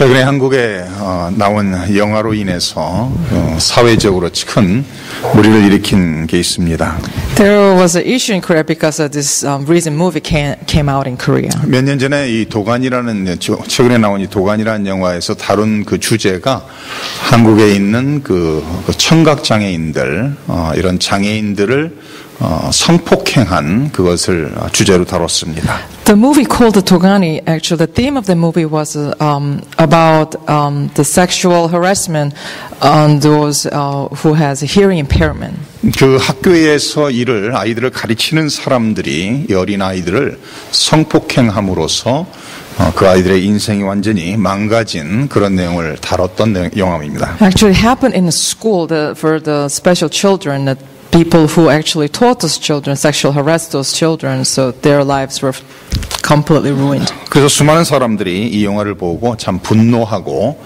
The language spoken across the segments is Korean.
최근에 한국에 어, 나온 영화로 인해서 어, 사회적으로 큰 무리를 일으킨 게 있습니다. There was an issue in Korea because of this um, recent movie came, out in Korea. 몇 년 전에 이 도관이라는 저- 최근에 나온 이 도관이라는 영화에서 다룬 그 주제가 한국에 있는 그, 그 청각 장애인들 어, 이런 장애인들을 어, 성폭행한 그것을 어, 주제로 다뤘습니다. The movie called The Togani, actually, the theme of the movie was uh, um, about um, the sexual harassment on those uh, who has hearing impairment. 그 학교에서 이를 아이들을 가르치는 사람들이 이 어린 아이들을 성폭행함으로써 어, 그 아이들의 인생이 완전히 망가진 그런 내용을 다뤘던 내- 영화입니다. Actually, happened in a school for the special children. That people who actually taught those children sexual harassed those children, so their lives were completely ruined. 그래서 수많은 사람들이 이 영화를 보고 참 분노하고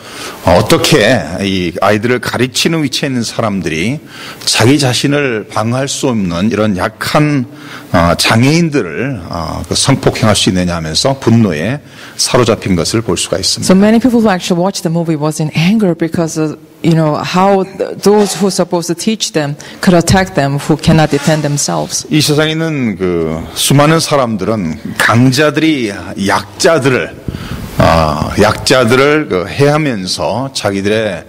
어, 어떻게 이 아이들을 가르치는 위치에 있는 사람들이 자기 자신을 방어할 수 없는 이런 약한 어, 장애인들을 어, 그 성폭행할 수 있느냐 하면서 분노에 사로잡힌 것을 볼 수가 있습니다. So many people who actually watched the movie was in anger because of you know how th- those who are supposed to teach them could attack them who cannot defend themselves. 이 세상에 있는 그 수많은 사람들은 강자들이 약자들을 어, 약자들을 그 해하면서 자기들의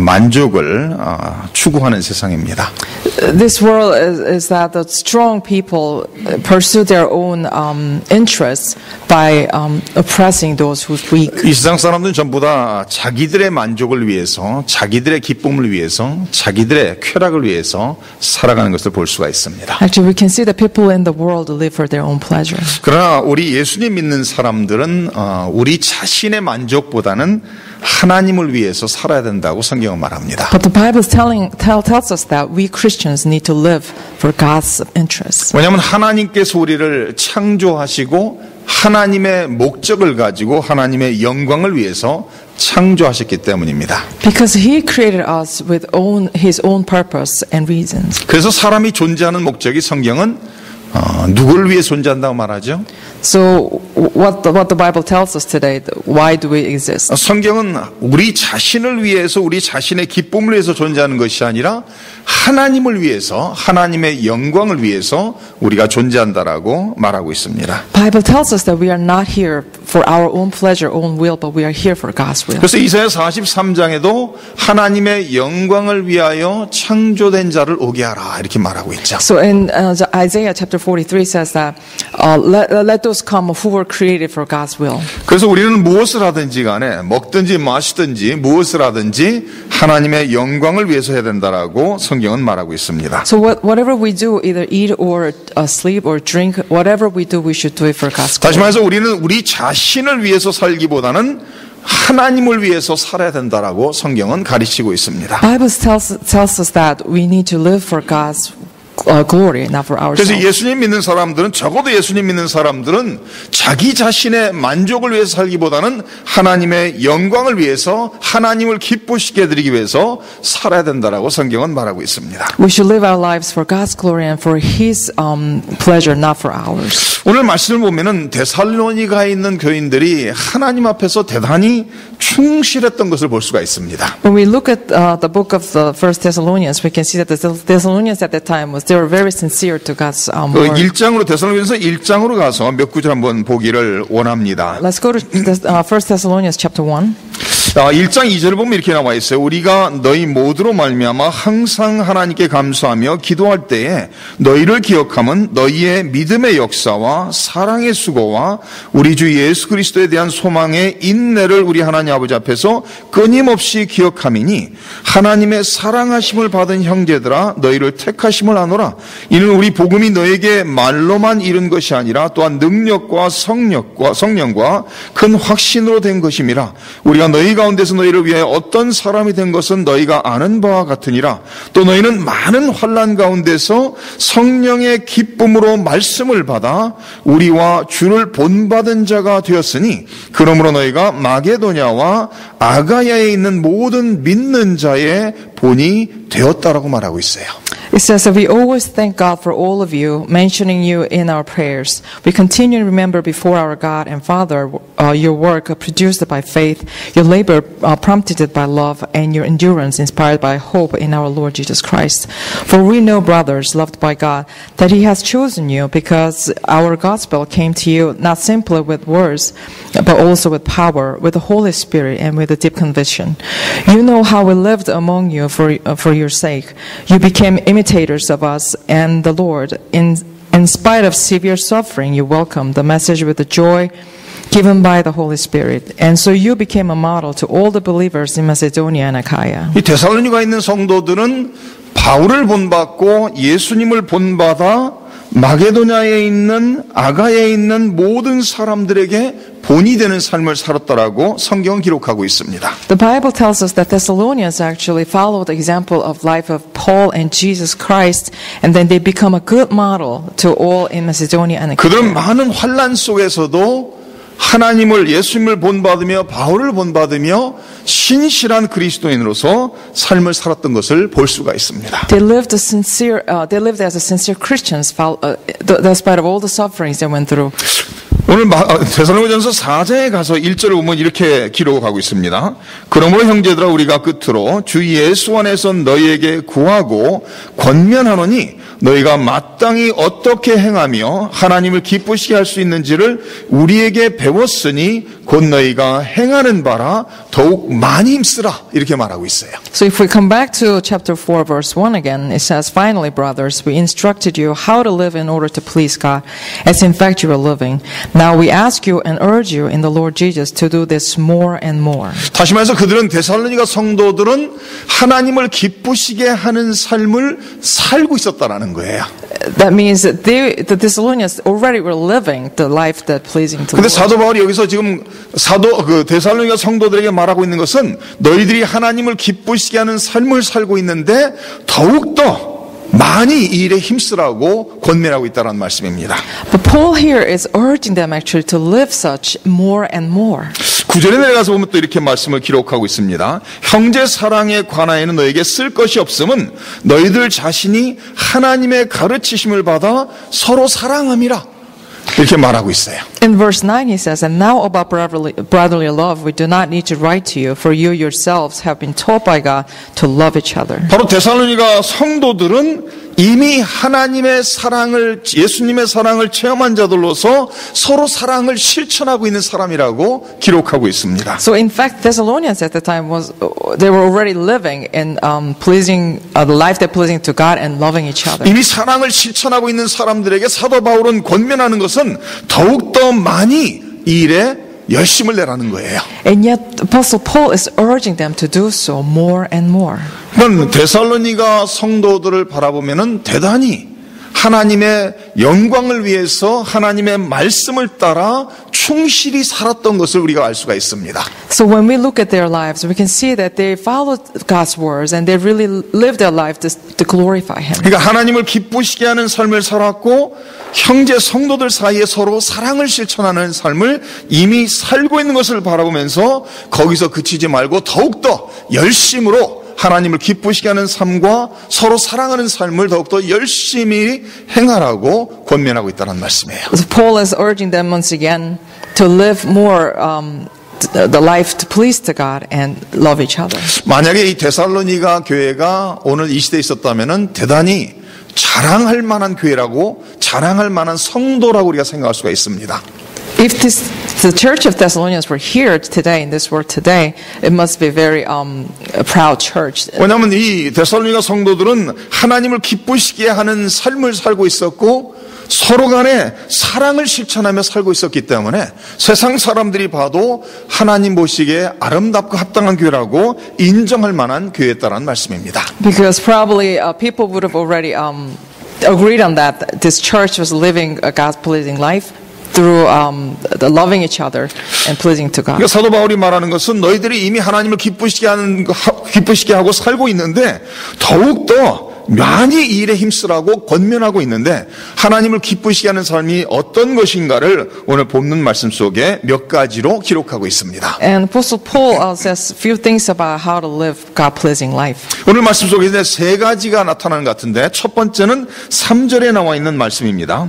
만족을 어, 추구하는 세상입니다. This world is, is that the strong people pursue their own um, interests by um, oppressing those who's weak. 이 세상 사람들은 전부 다 자기들의 만족을 위해서, 자기들의 기쁨을 위해서, 자기들의 쾌락을 위해서 살아가는 것을 볼 수가 있습니다. Actually, we can see that people in the world live for their own pleasure. 그러나 우리 예수님 믿는 사람들은 어, 우리 자신의 만족보다는 하나님을 위해서 살아야 된다고 성경은 말합니다. But the Bible is telling, tell, tells us that we Christians need to live for God's interests. 왜냐하면 하나님께서 우리를 창조하시고 하나님의 목적을 가지고 하나님의 영광을 위해서 창조하셨기 때문입니다. Because He created us with own, His own purpose and reasons. 그래서 사람이 존재하는 목적이 성경은 어, 누구를 위해 존재한다고 말하죠? So, what the, what the Bible tells us today, why do we exist? 성경은 우리 자신을 위해서 우리 자신의 기쁨을 위해서 존재하는 것이 아니라 하나님을 위해서 하나님의 영광을 위해서 우리가 존재한다라고 말하고 있습니다. Bible tells us that we are not here for our own pleasure, own will, but we are here for God's will. 그래서 이사야 43장에도 하나님의 영광을 위하여 창조된 자를 오게 하라 이렇게 말하고 있죠. So in uh, Isaiah chapter 43 says that uh, let, uh, let those come who were created for God's will. 그래서 우리는 무엇을 하든지 간에 먹든지 마시든지 무엇을 하든지 하나님의 영광을 위해서 해야 된다라고 성경은 말하고 있습니다. So what, whatever we do, either eat or uh, sleep or drink, whatever we do, we should do it for God's 다시 glory. 말해서 우리는 우리 자신을 위해서 살기보다는 하나님을 위해서 살아야 된다라고 성경은 가르치고 있습니다. Bible tells, tells us that we need to live for God's uh, glory, not for 그래서 ourselves. 예수님 믿는 사람들은 적어도 예수님 믿는 사람들은 자기 자신의 만족을 위해서 살기보다는 하나님의 영광을 위해서 하나님을 기쁘시게 해드리기 위해서 살아야 된다라고 성경은 말하고 있습니다. We should live our lives for God's glory and for His um, pleasure, not for ours. 오늘 말씀을 보면은 데살로니가 있는 교인들이 하나님 앞에서 대단히 충실했던 것을 볼 수가 있습니다. When we look at uh, the book of the First Thessalonians, we can see that the Thessalonians at that time was they were very sincere to God's um, 그 word. 1장으로 데살로니가서 1장으로 가서 몇 구절 한번 보기를 원합니다. Let's go to the, uh, 1 Thessalonians chapter 1. 1장 2절 보면 이렇게 나와 있어요. 우리가 너희 모두로 말미암아 항상 하나님께 감사하며 기도할 때에 너희를 기억함은 너희의 믿음의 역사와 사랑의 수고와 우리 주 예수 그리스도에 대한 소망의 인내를 우리 하나님 아버지 앞에서 끊임없이 기억함이니 하나님의 사랑하심을 받은 형제들아 너희를 택하심을 아노라 이는 우리 복음이 너에게 말로만 이른 것이 아니라 또한 능력과 성력과 성령과 큰 확신으로 된 것임이라 우리가 너희 가 운데서 너희를 위해 어떤 사람이 된 것은 너희가 아는 바와 같으니라 또 너희는 많은 환란 가운데서 성령의 기쁨으로 말씀을 받아 우리와 주를 본받은 자가 되었으니 그러므로 너희가 마게도냐와 아가야에 있는 모든 믿는 자의 본이 되었다라고 말하고 있어요. It says that we always thank God for all of you, mentioning you in our prayers. We continue to remember before our God and Father uh, your work produced by faith, your labor uh, prompted by love, and your endurance inspired by hope in our Lord Jesus Christ. For we know, brothers, loved by God, that He has chosen you because our gospel came to you not simply with words, but also with power, with the Holy Spirit, and with a deep conviction. You know how we lived among you for, uh, for your sake. You became imitators of us and the Lord. In, in spite of severe suffering, you welcomed the message with the joy given by the Holy Spirit. And so you became a model to all the believers in Macedonia and Achaia. 이 데살로니가 있는 성도들은 바울을 본받고 예수님을 본받아 마게도냐에 있는 아가에 있는 모든 사람들에게 본이 되는 삶을 살았다라고 성경은 기록하고 있습니다. The Bible tells us that Thessalonians actually followed the example of life of Paul and Jesus Christ, and then they become a good model to all in Macedonia and 그들은. 많은 환란 속에서도 하나님을 예수님을 본받으며 바울을 본받으며 신실한 그리스도인으로서 삶을 살았던 것을 볼 수가 있습니다. They lived a sincere. Uh, they lived as a sincere Christians, uh, despite of all the sufferings they went through. 오늘 마- 아, 데살로니가전서 4장에 가서 1절을 보면 이렇게 기록하고 있습니다. 그러므로 형제들아 우리가 끝으로 주 예수 안에서 너희에게 구하고 권면하노니 너희가 마땅히 어떻게 행하며 하나님을 기쁘시게 할 수 있는지를 우리에게 배웠으니 곧 너희가 행하는 바라 더욱 많이 힘쓰라 이렇게 말하고 있어요. So if we come back to chapter 4, verse 1 again, it says, Finally, brothers, we instructed you how to live in order to please God, as in fact you are living. Now we ask you and urge you in the Lord Jesus to do this more and more. 다시 말해서 그들은 데살로니가 성도들은 하나님을 기쁘시게 하는 삶을 살고 있었다라는 거예요. That means that they, the Thessalonians already were living the life that pleasing to 근데. 사도 바울이 여기서 지금 사도 그 데살로니가 성도들에게 말하고 있는 것은 너희들이 하나님을 기쁘시게 하는 삶을 살고 있는데 더욱 더 많이 이 일에 힘쓰라고 권면하고 있다는 말씀입니다. But Paul here is urging them actually to live such more and more. 구절에 내려가서 보면 또 이렇게 말씀을 기록하고 있습니다. 형제 사랑에 관하여는 너에게 쓸 것이 없음은 너희들 자신이 하나님의 가르치심을 받아 서로 사랑함이라. 이렇게 말하고 있어요. In verse 9, he says, And now about brotherly, brotherly love, we do not need to write to you, for you yourselves have been taught by God to love each other. 바로 데살로니가 성도들은 이미 하나님의 사랑을 예수님의 사랑을 체험한 자들로서 서로 사랑을 실천하고 있는 사람이라고 기록하고 있습니다. So, in fact, Thessalonians at the time was they were already living in um, pleasing uh, the life that pleasing to God and loving each other. 이미 사랑을 실천하고 있는 사람들에게 사도 바울은 권면하는 것은 더욱 더 많이 이 일에 열심을 내라는 거예요. And yet, Apostle Paul is urging them to do so more and more. 그건 데살로니가 성도들을 바라보면은 대단히 하나님의 영광을 위해서 하나님의 말씀을 따라 충실히 살았던 것을 우리가 알 수가 있습니다. So when we look at their lives, we can see that they followed God's words and they really lived their life to, to glorify Him. 그러니까 하나님을 기쁘시게 하는 삶을 살았고 형제 성도들 사이에 서로 사랑을 실천하는 삶을 이미 살고 있는 것을 바라보면서 거기서 그치지 말고 더욱더 열심으로 하나님을 기쁘시게 하는 삶과 서로 사랑하는 삶을 더욱더 열심히 행하라고 권면하고 있다는 말씀이에요. So Paul is urging them once again to live more um, th- the life to please to God and love each other. 만약에 이 데살로니가 교회가 오늘 이 시대에 있었다면은 대단히 자랑할 만한 교회라고 자랑할 만한 성도라고 우리가 생각할 수가 있습니다. If this, the church of Thessalonians were here today, in this world today, it must be a very um, a proud church. 왜냐하면 이 데살로니가 성도들은 하나님을 기쁘시게 하는 삶을 살고 있었고 서로 간에 사랑을 실천하며 살고 있었기 때문에 세상 사람들이 봐도 하나님 보시기에 아름답고 합당한 교회라고 인정할 만한 교회였다는 말씀입니다. Because probably uh, people would have already um, agreed on that. This church was living a God pleasing life through um, the loving each other and pleasing to God. 그러니까 사도 바울이 말하는 것은 너희들이 이미 하나님을 기쁘시게 하는 하- 기쁘시게 하고 살고 있는데 더욱 더 많이 이 일에 힘쓰라고 권면하고 있는데 하나님을 기쁘시게 하는 삶이 어떤 것인가를 오늘 본문 말씀 속에 몇 가지로 기록하고 있습니다. And Apostle Paul uh, says few things about how to live God-pleasing life. 오늘 말씀 속에 이제 세 가지가 나타나는 것 같은데 첫 번째는 3절에 나와 있는 말씀입니다.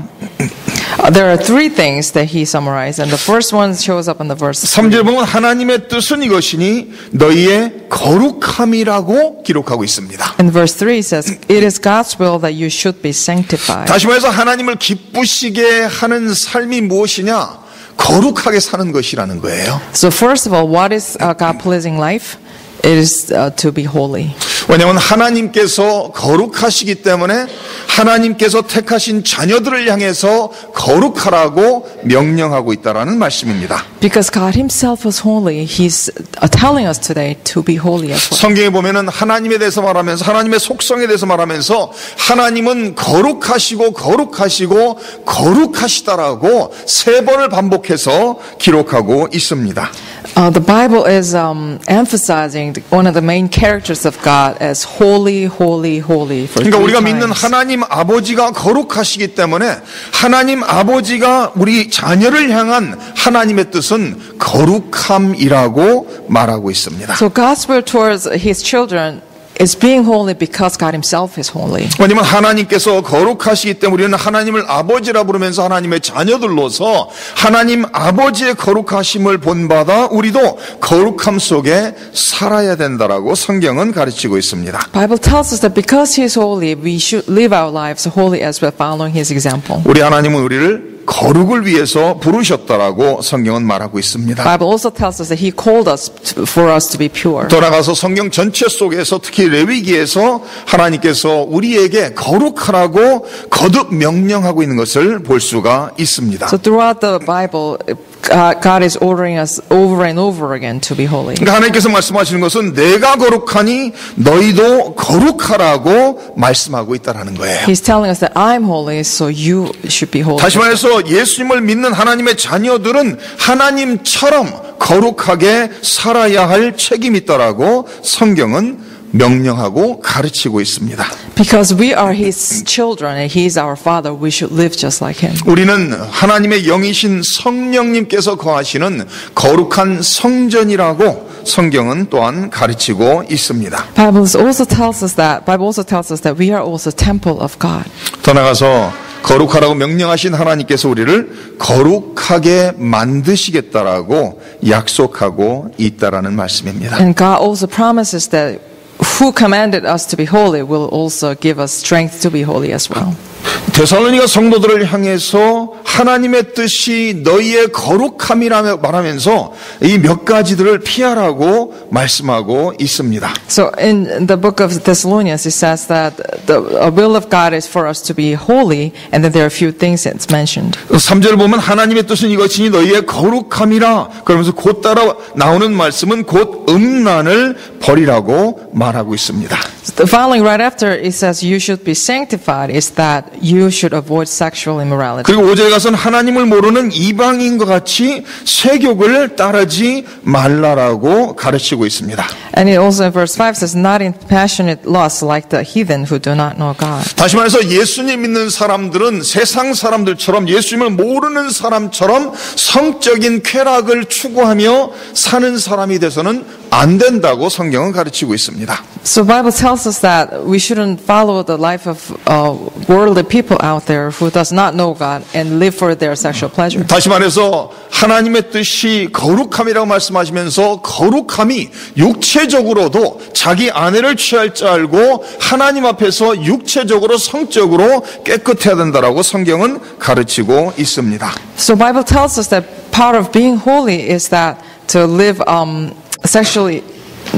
Uh, there are three things that he summarized, and the first one shows up in the verse. 3절 보면 하나님의 뜻은 이것이니 너희의 거룩함이라고 기록하고 있습니다. In verse 3 it says, It is God's will that you should be sanctified. 다시 말해서 하나님을 기쁘시게 하는 삶이 무엇이냐? 거룩하게 사는 것이라는 거예요. So first of all, what is uh, God-pleasing life? It is uh, to be holy. 왜냐하면 하나님께서 거룩하시기 때문에 하나님께서 택하신 자녀들을 향해서 거룩하라고 명령하고 있다라는 말씀입니다. Because God himself was holy, he's uh, telling us today to be holy as well. 성경에 보면은 하나님에 대해서 말하면서 하나님의 속성에 대해서 말하면서 하나님은 거룩하시고 거룩하시고 거룩하시다라고 세 번을 반복해서 기록하고 있습니다. Uh, the Bible is um, emphasizing one of the main characters of God as holy, holy, holy. For 그러니까 우리가 믿는 times. 하나님 아버지가 거룩하시기 때문에 하나님 아버지가 우리 자녀를 향한 하나님의 뜻은 거룩함이라고 말하고 있습니다. So God's will towards His children is being holy because God Himself is holy. 왜냐하면 하나님께서 거룩하시기 때문에 우리는 하나님을 아버지라 부르면서 하나님의 자녀들로서 하나님 아버지의 거룩하심을 본받아 우리도 거룩함 속에 살아야 된다라고 성경은 가르치고 있습니다. Bible tells us that because He is holy, we should live our lives holy as we're following His example. 우리 하나님은 우리를 거룩을 위해서 부르셨다라고 성경은 말하고 있습니다. Bible also tells us that He called us for us to be pure. 돌아가서 성경 전체 속에서 특히 레위기에서 하나님께서 우리에게 거룩하라고 거듭 명령하고 있는 것을 볼 수가 있습니다. So throughout the Bible, God is ordering us over and over again to be holy. 그러니까 하나님께서 말씀하시는 것은 내가 거룩하니 너희도 거룩하라고 말씀하고 있다라는 거예요. He's telling us that I'm holy, so you should be holy. 다시 말해서 예수님을 믿는 하나님의 자녀들은 하나님처럼 거룩하게 살아야 할 책임이 있다라고 성경은 명령하고 가르치고 있습니다. Because we are His children and He is our Father, we should live just like Him. 우리는 하나님의 영이신 성령님께서 거하시는 거룩한 성전이라고 성경은 또한 가르치고 있습니다. Bible also tells us that Bible also tells us that we are also temple of God. 더 나가서 거룩하라고 명령하신 하나님께서 우리를 거룩하게 만드시겠다라고 약속하고 있다라는 말씀입니다. And God also promises that who commanded us to be holy will also give us strength to be holy as well. 데살로니가 성도들을 향해서 하나님의 뜻이 너희의 거룩함이라며 말하면서 이 몇 가지들을 피하라고 말씀하고 있습니다. So in the book of Thessalonians, it says that the uh, will of God is for us to be holy, and that there are a few things that's mentioned. 3절 보면 하나님의 뜻은 이것이니 너희의 거룩함이라 그러면서 곧 따라 나오는 말씀은 곧 음란을 버리라고 말하고 있습니다. The following right after it says you should be sanctified is that you should avoid sexual immorality. 그리고 5절에 가서는 하나님을 모르는 이방인과 같이 세욕을 따르지 말라라고 가르치고 있습니다. And it also in verse 5 says, not in passionate lust like the heathen who do not know God. 다시 말해서 예수님 믿는 사람들은 세상 사람들처럼 예수님을 모르는 사람처럼 성적인 쾌락을 추구하며 사는 사람이 돼서는 안 된다고 성경은 가르치고 있습니다. So Bible tells us that we shouldn't follow the life of uh, worldly people out there who does not know God and live for their sexual pleasure. 다시 말해서 하나님의 뜻이 거룩함이라고 말씀하시면서 거룩함이 육체적으로도 자기 아내를 취할 줄 알고 하나님 앞에서 육체적으로 성적으로 깨끗해야 된다라고 성경은 가르치고 있습니다. So Bible tells us that part of being holy is that to live um, sexually,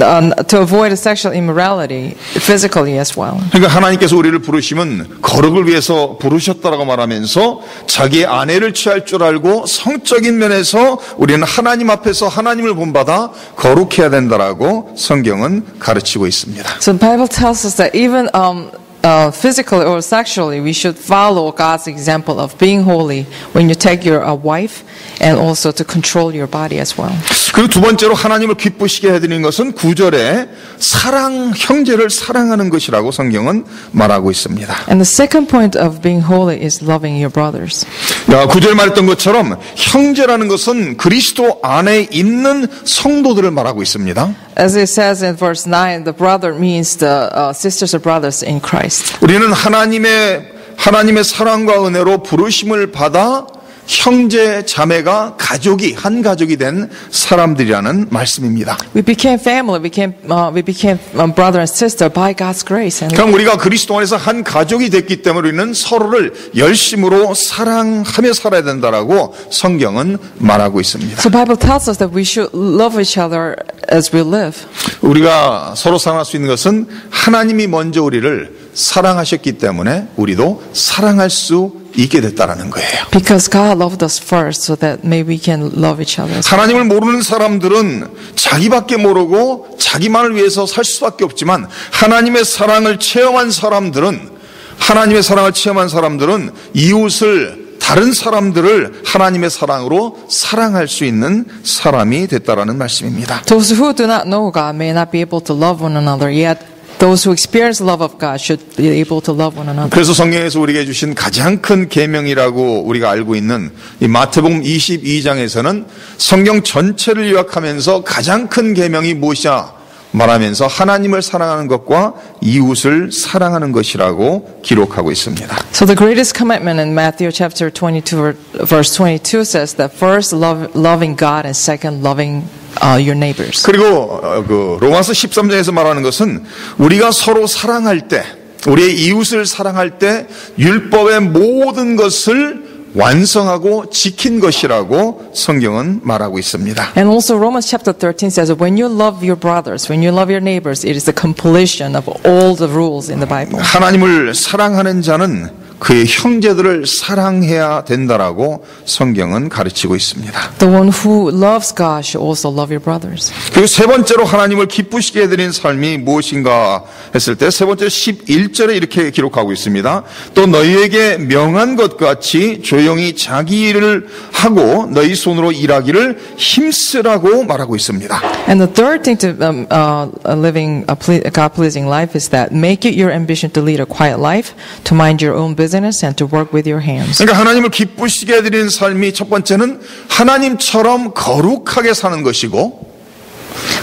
uh, to avoid sexual immorality physically as well. 그러니까 하나님께서 우리를 부르시면 거룩을 위해서 부르셨다라고 말하면서 자기의 아내를 취할 줄 알고 성적인 면에서 우리는 하나님 앞에서 하나님을 본받아 거룩해야 된다라고 성경은 가르치고 있습니다. So the Bible tells us that even um, uh, physically or sexually, we should follow God's example of being holy when you take your uh, wife and also to control your body as well. 그리고 두 번째로 하나님을 기쁘시게 해드리는 것은 구절에 사랑, 형제를 사랑하는 것이라고 성경은 말하고 있습니다. And the second point of being holy is loving your brothers. 야, 구절 말했던 것처럼 형제라는 것은 그리스도 안에 있는 성도들을 말하고 있습니다. As it says in verse 9, the brother means the uh, sisters or brothers in Christ. 우리는 하나님의 하나님의 사랑과 은혜로 부르심을 받아 형제 자매가 가족이 한 가족이 된 사람들이라는 말씀입니다. We became family, we became, uh, we became um, brother and sister by God's grace. And 그럼 우리가 그리스도 안에서 한 가족이 됐기 때문에 우리는 서로를 열심으로 사랑하며 살아야 된다라고 성경은 말하고 있습니다. so Bible tells us that we should love each other as we live. 우리가 서로 사랑할 수 있는 것은 하나님이 먼저 우리를 사랑하셨기 때문에 우리도 사랑할 수 있게 됐다라는 거예요. Because God loved us first so that maybe we can love each other. 하나님을 모르는 사람들은 자기밖에 모르고 자기만을 위해서 살 수밖에 없지만 하나님의 사랑을 체험한 사람들은 하나님의 사랑을 체험한 사람들은 이웃을 다른 사람들을 하나님의 사랑으로 사랑할 수 있는 사람이 됐다라는 말씀입니다. Those who do not know God may not be able to love one another, yet those who experience love of God should be able to love one another. 그래서 성경에서 우리에게 주신 가장 큰 계명이라고 우리가 알고 있는 이 마태복음 22장에서는 성경 전체를 요약하면서 가장 큰 계명이 무엇이야 말하면서 하나님을 사랑하는 것과 이웃을 사랑하는 것이라고 기록하고 있습니다. So the greatest commandment in Matthew chapter 22 ver- verse 22 says that first love, loving God and second loving uh, your neighbors. 그리고 어, 그 로마서 13장에서 말하는 것은 우리가 서로 사랑할 때 우리의 이웃을 사랑할 때 율법의 모든 것을 완성하고 지킨 것이라고 성경은 말하고 있습니다. And also Romans chapter 13 says when you love your brothers, when you love your neighbors, it is the completion of all the rules in the Bible. 하나님을 사랑하는 자는 그의 형제들을 사랑해야 된다라고 성경은 가르치고 있습니다. The one who loves God should also love your brothers. 그리고 세 번째로 하나님을 기쁘시게 해드리는 삶이 무엇인가 했을 때 세 번째 11절에 이렇게 기록하고 있습니다. 또 너희에게 명한 것 같이 조용히 자기 일을 하고 너희 손으로 일하기를 힘쓰라고 말하고 있습니다. And the third thing to um, uh, uh, living a ple- God pleasing life is that make it your ambition to lead a quiet life, to mind your own business, and to work with your hands. 그러니까 하나님을 기쁘시게 해드리는 삶이 첫 번째는 하나님처럼 거룩하게 사는 것이고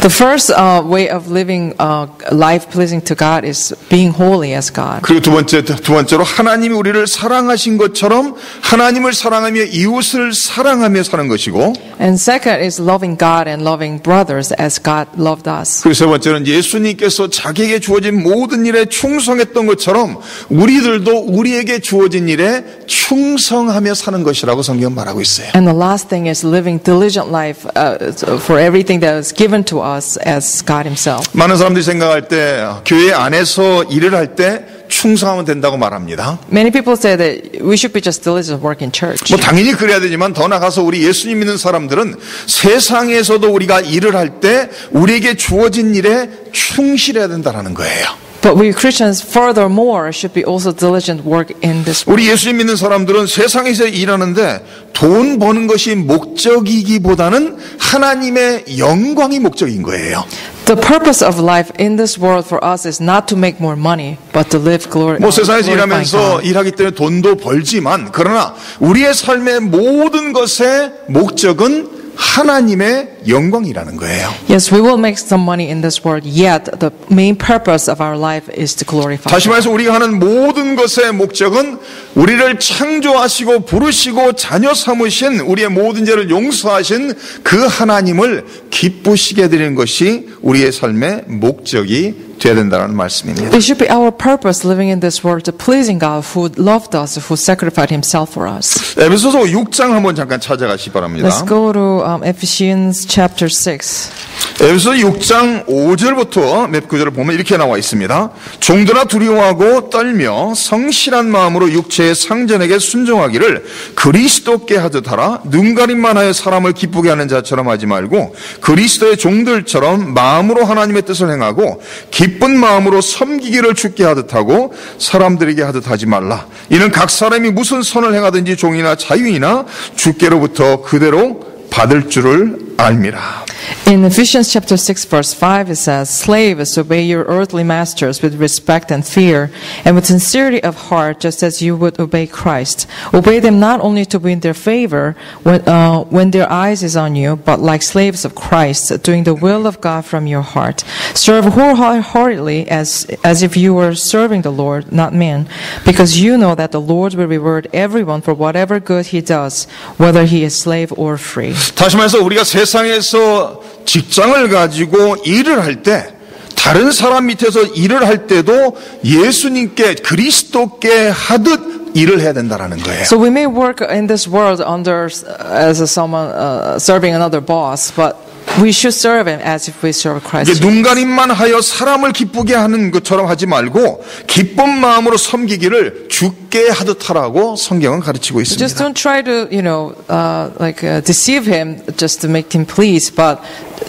The first uh, way of living uh, life pleasing to God is being holy as God. 그리고 두 번째 두 번째로 하나님이 우리를 사랑하신 것처럼 하나님을 사랑하며 이웃을 사랑하며 사는 것이고 And second is loving God and loving brothers as God loved us. 그리고 세 번째는 예수님께서 자기에게 주어진 모든 일에 충성했던 것처럼 우리들도 우리에게 주어진 일에 충성하며 사는 것이라고 성경 말하고 있어요. And the last thing is living diligent life uh, for everything that is given to us As God Himself. 많은 사람들이 생각할 때 교회 안에서 일을 할 때 충성하면 된다고 말합니다. Many people say that we should be just diligent work in church. 뭐 당연히 그래야 되지만 더 나가서 우리 예수님 믿는 사람들은 세상에서도 우리가 일을 할 때 우리에게 주어진 일에 충실해야 된다는 거예요. But we Christians, furthermore, should be also diligent work in this world. 우리 예수님 믿는 사람들은 세상에서 일하는데 돈 버는 것이 목적이기보다는 하나님의 영광이 목적인 거예요. The purpose of life in this world for us is not to make more money, but to live glory. 뭐 세상에서 일하면서. 일하기 때문에 돈도 벌지만 그러나 우리의 삶의 모든 것의 목적은 하나님의 영광이라는 거예요. Yes, we will make some money in this world, yet the main purpose of our life is to glorify. 다시. 말해서 우리가 하는 모든 것의 목적은 우리를 창조하시고 부르시고 자녀 삼으신 우리의 모든 죄를 용서하신 그 하나님을 기쁘시게 드리는 것이 우리의 삶의 목적이 되어야 된다는 말씀입니다. It should be our purpose living in this world to pleasing God who loved us, who sacrificed Himself for us. 에베소서 6장 한번 잠깐 찾아가시 바랍니다. Let's go to um, Ephesians chapter 6. 에베소 6장 5절부터 몇 구절을 보면 이렇게 나와 있습니다. 종들아 두려워하고 떨며 성실한 마음으로 육체의 상전에게 순종하기를 그리스도께 하듯 하라. 눈 가림만 하여 사람을 기쁘게 하는 자처럼 하지 말고 그리스도의 종들처럼 마음으로 하나님의 뜻을 행하고 기쁜 마음으로 섬기기를 죽게 하듯 하고 사람들에게 하듯 하지 말라. 이는 각 사람이 무슨 선을 행하든지 종이나 자유이나 주께로부터 그대로 받을 줄을 알미라. In Ephesians chapter 6 verse 5 it says, Slaves, obey your earthly masters with respect and fear, and with sincerity of heart, just as you would obey Christ. Obey them not only to win their favor when, uh, when their eyes is on you, but like slaves of Christ, doing the will of God from your heart. Serve wholeheartedly as, as if you were serving the Lord, not men, because you know that the Lord will reward everyone for whatever good he does, whether he is slave or free. 다시 말해서 우리가 세상에서 직장을 가지고 일을 할 때 다른 사람 밑에서 일을 할 때도 예수님께 그리스도께 하듯 일을 해야 된다라는 거예요. So we may work in this world under as a someone uh, serving another boss, but we should serve him as if we serve Christ. 이게 눈 가림만 하여 사람을 기쁘게 하는 것처럼 하지 말고 기쁜 마음으로 섬기기를 죽게 하듯 하라고 성경은 가르치고 Just 있습니다. don't try to, you know, uh, like uh, deceive him just to make him please, but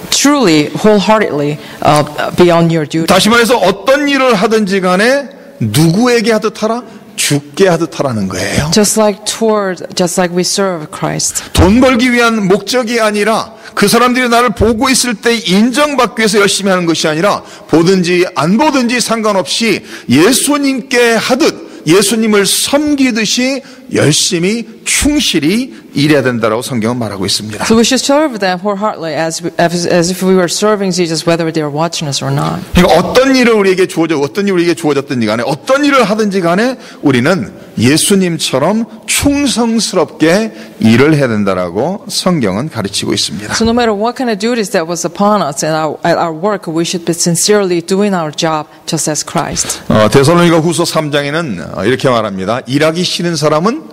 truly, wholeheartedly, uh, be on your duty. 다시 말해서 어떤 일을 하든지 간에 누구에게 하듯 하라? 죽게 하듯 하라는 거예요. Just like toward, just like we serve Christ. 돈 벌기 위한 목적이 아니라 그 사람들이 나를 보고 있을 때 인정받기 위해서 열심히 하는 것이 아니라 보든지 안 보든지 상관없이 예수님께 하듯 예수님을 섬기듯이 열심히 충실히 일해야 된다라고 성경은 말하고 있습니다. So we should serve them wholeheartedly as, as if we were serving Jesus, whether they are watching us or not. 그러니까 어떤 일을 우리에게 주어져 어떤 일이 우리에게 주어졌든지 간에 어떤 일을 하든지 간에 우리는 예수님처럼 충성스럽게 일을 해야 된다라고 성경은 가르치고 있습니다. So no matter what kind of duties that was upon us and our, at our work, we should be sincerely doing our job just as Christ. 어, 데살로니가 후서 3장에는 이렇게 말합니다. 일하기 싫은 사람은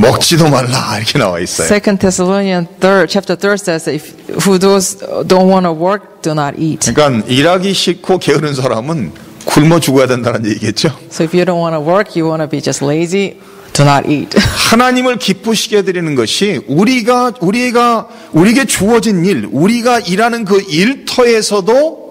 먹지도 말라 이렇게 나와 있어요. Second Thessalonians third chapter third says that if who those don't want to work, do not eat. 그러니까 일하기 싫고 게으른 사람은 굶어 죽어야 된다는 얘기겠죠. So if you don't want to work, you want to be just lazy, do not eat. 하나님을 기쁘시게 해드리는 것이 우리가 우리가 우리에게 주어진 일, 우리가 일하는 그 일터에서도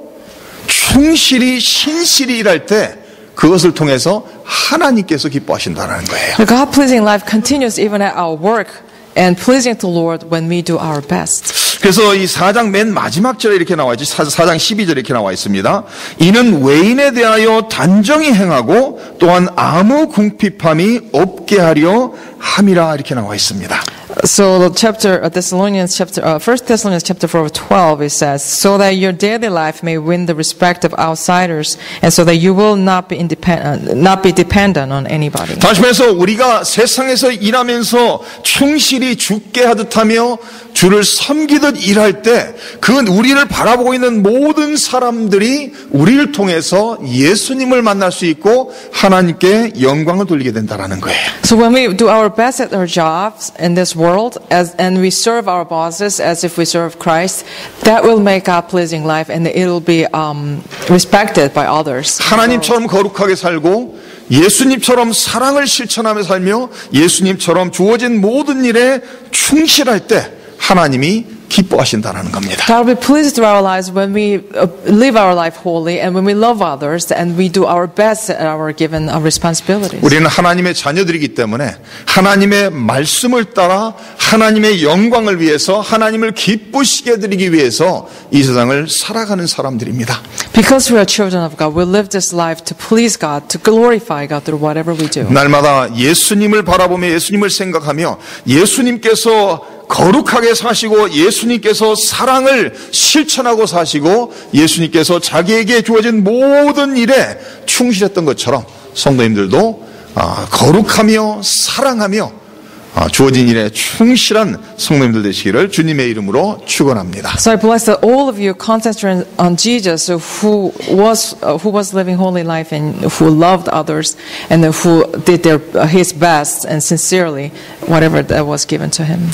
충실히 신실히 일할 때 그것을 통해서 하나님께서 기뻐하신다는 거예요. God pleasing life continues even at our work and pleasing to Lord when we do our best. 그래서 이 4장 맨 마지막 절에 이렇게 나와 있지. 4장 12절에 이렇게 나와 있습니다. 이는 외인에 대하여 단정히 행하고 또한 아무 궁핍함이 없게 하려 함이라 이렇게 나와 있습니다. So the chapter uh, Thessalonians chapter uh, First Thessalonians chapter four twelve it says, so that your daily life may win the respect of outsiders, and so that you will not be independent, uh, not be dependent on anybody. 다시 말해서 우리가 세상에서 일하면서 충실히 죽게 하듯 하며 주를 섬기듯 일할 때 그건 우리를 바라보고 있는 모든 사람들이 우리를 통해서 예수님을 만날 수 있고 하나님께 영광을 돌리게 된다라는 거예요. So when we do our best at our jobs in this world, as, and we serve our bosses as if we serve Christ, that will make God pleasing life, and it will be um, respected by others. 하나님처럼 거룩하게 살고 예수님처럼 사랑을 실천하며 살며 예수님처럼 주어진 모든 일에 충실할 때 하나님이 기뻐하신다는 겁니다. God will be pleased through our lives when we uh, live our life holy and when we love others and we do our best at our given uh, responsibilities. 우리는 하나님의 자녀들이기 때문에 하나님의 말씀을 따라 하나님의 영광을 위해서 하나님을 기쁘시게 드리기 위해서 이 세상을 살아가는 사람들입니다. Because we are children of God, we live this life to please God, to glorify God through whatever we do. 날마다 예수님을 바라보며 예수님을 생각하며 예수님께서 거룩하게 사시고 예수님께서 사랑을 실천하고 사시고 예수님께서 자기에게 주어진 모든 일에 충실했던 것처럼 성도님들도 아, 거룩하며 사랑하며 아, 주어진 일에 충실한 성도님들 되시기를 주님의 이름으로 축원합니다. So I bless that all of you concentrate on Jesus, who was uh, who was living holy life and who loved others and who did their, his best and sincerely whatever that was given to him.